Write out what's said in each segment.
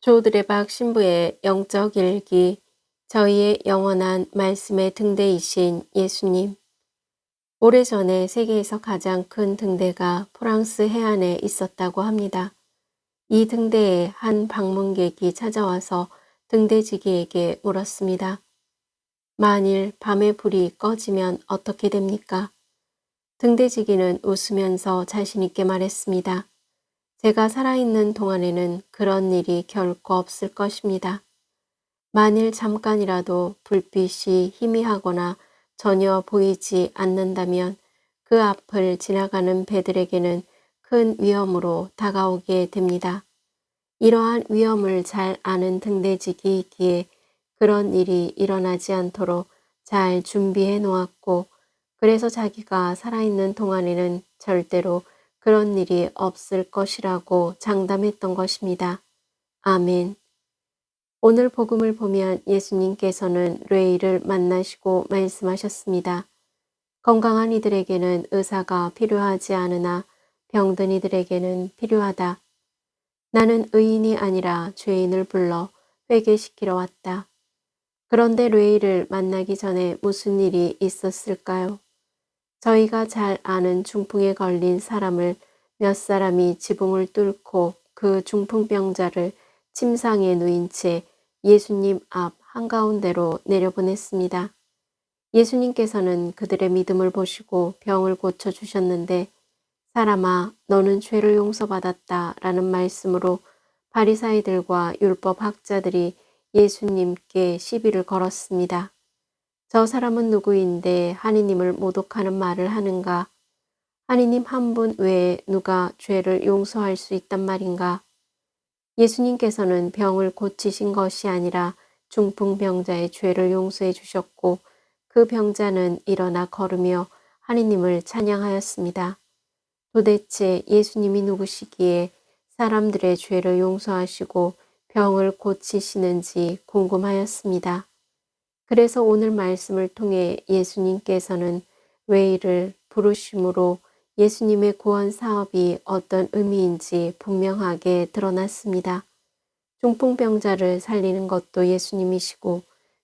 조드레박 신부의 영적 일기, 저희의 영원한 말씀의 등대이신 예수님. 오래전에 세계에서 가장 큰 등대가 프랑스 해안에 있었다고 합니다. 이 등대에 한 방문객이 찾아와서 등대지기에게 물었습니다. 만일 밤에 불이 꺼지면 어떻게 됩니까? 등대지기는 웃으면서 자신있게 말했습니다. 제가 살아있는 동안에는 그런 일이 결코 없을 것입니다. 만일 잠깐이라도 불빛이 희미하거나 전혀 보이지 않는다면 그 앞을 지나가는 배들에게는 큰 위험으로 다가오게 됩니다. 이러한 위험을 잘 아는 등대지기이기에 그런 일이 일어나지 않도록 잘 준비해 놓았고 그래서 자기가 살아있는 동안에는 절대로 그런 일이 없을 것이라고 장담했던 것입니다. 아멘. 오늘 복음을 보면 예수님께서는 레이를 만나시고 말씀하셨습니다. 건강한 이들에게는 의사가 필요하지 않으나 병든 이들에게는 필요하다. 나는 의인이 아니라 죄인을 불러 회개시키러 왔다. 그런데 레이를 만나기 전에 무슨 일이 있었을까요? 저희가 잘 아는 중풍에 걸린 사람을 몇 사람이 지붕을 뚫고 그 중풍병자를 침상에 누인 채 예수님 앞 한가운데로 내려보냈습니다. 예수님께서는 그들의 믿음을 보시고 병을 고쳐주셨는데 사람아 너는 죄를 용서받았다 라는 말씀으로 바리사이들과 율법 학자들이 예수님께 시비를 걸었습니다. 저 사람은 누구인데 하느님을 모독하는 말을 하는가? 하느님 한 분 외에 누가 죄를 용서할 수 있단 말인가? 예수님께서는 병을 고치신 것이 아니라 중풍병자의 죄를 용서해 주셨고 그 병자는 일어나 걸으며 하느님을 찬양하였습니다. 도대체 예수님이 누구시기에 사람들의 죄를 용서하시고 병을 고치시는지 궁금하였습니다. 그래서 오늘 말씀을 통해 예수님께서는 웨이를 부르심으로 예수님의 구원 사업이 어떤 의미인지 분명하게 드러났습니다. 중풍병자를 살리는 것도 예수님이시고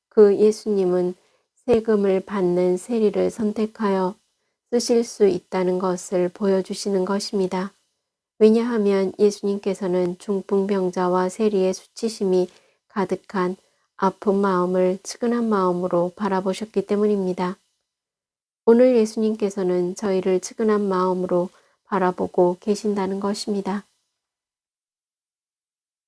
그 예수님은 세금을 받는 세리를 선택하여 쓰실 수 있다는 것을 보여주시는 것입니다. 왜냐하면 예수님께서는 중풍병자와 세리의 수치심이 가득한 아픈 마음을 측은한 마음으로 바라보셨기 때문입니다. 오늘 예수님께서는 저희를 측은한 마음으로 바라보고 계신다는 것입니다.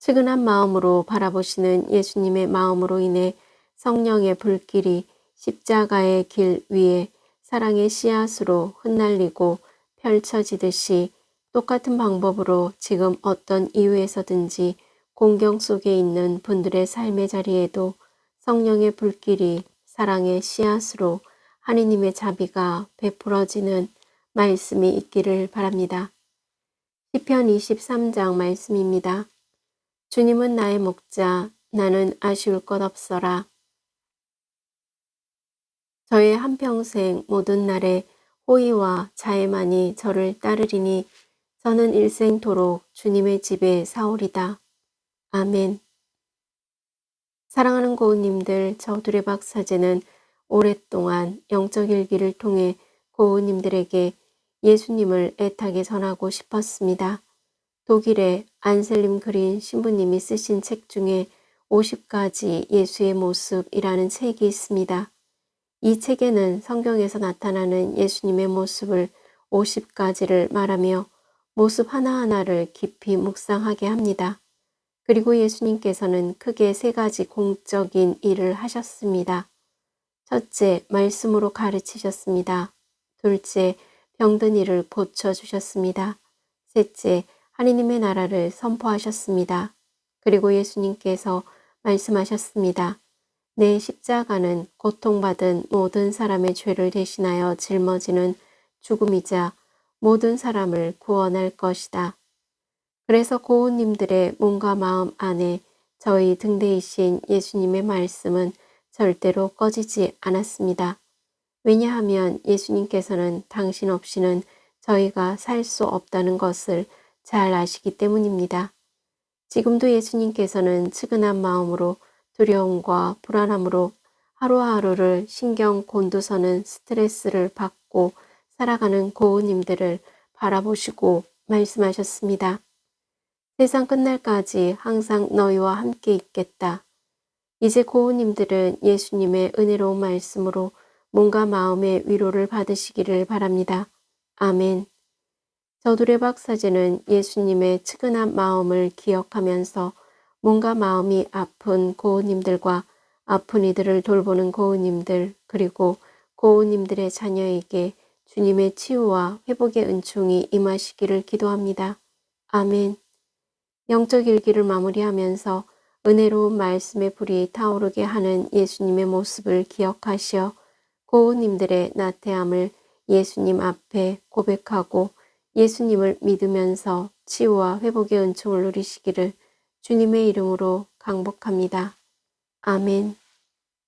측은한 마음으로 바라보시는 예수님의 마음으로 인해 성령의 불길이 십자가의 길 위에 사랑의 씨앗으로 흩날리고 펼쳐지듯이 똑같은 방법으로 지금 어떤 이유에서든지 공경 속에 있는 분들의 삶의 자리에도 성령의 불길이 사랑의 씨앗으로 하느님의 자비가 베풀어지는 말씀이 있기를 바랍니다. 시편 23장 말씀입니다. 주님은 나의 목자, 나는 아쉬울 것 없어라. 저의 한평생 모든 날에 호의와 자애만이 저를 따르리니 저는 일생토록 주님의 집에 사오리다. 아멘. 사랑하는 고우님들, 저들의 박사제는 오랫동안 영적 일기를 통해 고우님들에게 예수님을 애타게 전하고 싶었습니다. 독일의 안셀림 그린 신부님이 쓰신 책 중에 50가지 예수의 모습이라는 책이 있습니다. 이 책에는 성경에서 나타나는 예수님의 모습을 50가지를 말하며 모습 하나하나를 깊이 묵상하게 합니다. 그리고 예수님께서는 크게 세 가지 공적인 일을 하셨습니다. 첫째, 말씀으로 가르치셨습니다. 둘째, 병든 이를 고쳐주셨습니다. 셋째, 하느님의 나라를 선포하셨습니다. 그리고 예수님께서 말씀하셨습니다. 내 십자가는 고통받은 모든 사람의 죄를 대신하여 짊어지는 죽음이자 모든 사람을 구원할 것이다. 그래서 고운님들의 몸과 마음 안에 저희 등대이신 예수님의 말씀은 절대로 꺼지지 않았습니다. 왜냐하면 예수님께서는 당신 없이는 저희가 살 수 없다는 것을 잘 아시기 때문입니다. 지금도 예수님께서는 측은한 마음으로 두려움과 불안함으로 하루하루를 신경 곤두서는 스트레스를 받고 살아가는 고우님들을 바라보시고 말씀하셨습니다. 세상 끝날까지 항상 너희와 함께 있겠다. 이제 고우님들은 예수님의 은혜로운 말씀으로 몸과 마음의 위로를 받으시기를 바랍니다. 아멘. 저들의 박사제는 예수님의 측은한 마음을 기억하면서 몸과 마음이 아픈 고우님들과 아픈 이들을 돌보는 고우님들 그리고 고우님들의 자녀에게 주님의 치유와 회복의 은총이 임하시기를 기도합니다. 아멘. 영적 일기를 마무리하면서 은혜로운 말씀의 불이 타오르게 하는 예수님의 모습을 기억하시어 고우님들의 나태함을 예수님 앞에 고백하고 예수님을 믿으면서 치유와 회복의 은총을 누리시기를 주님의 이름으로 강복합니다. 아멘.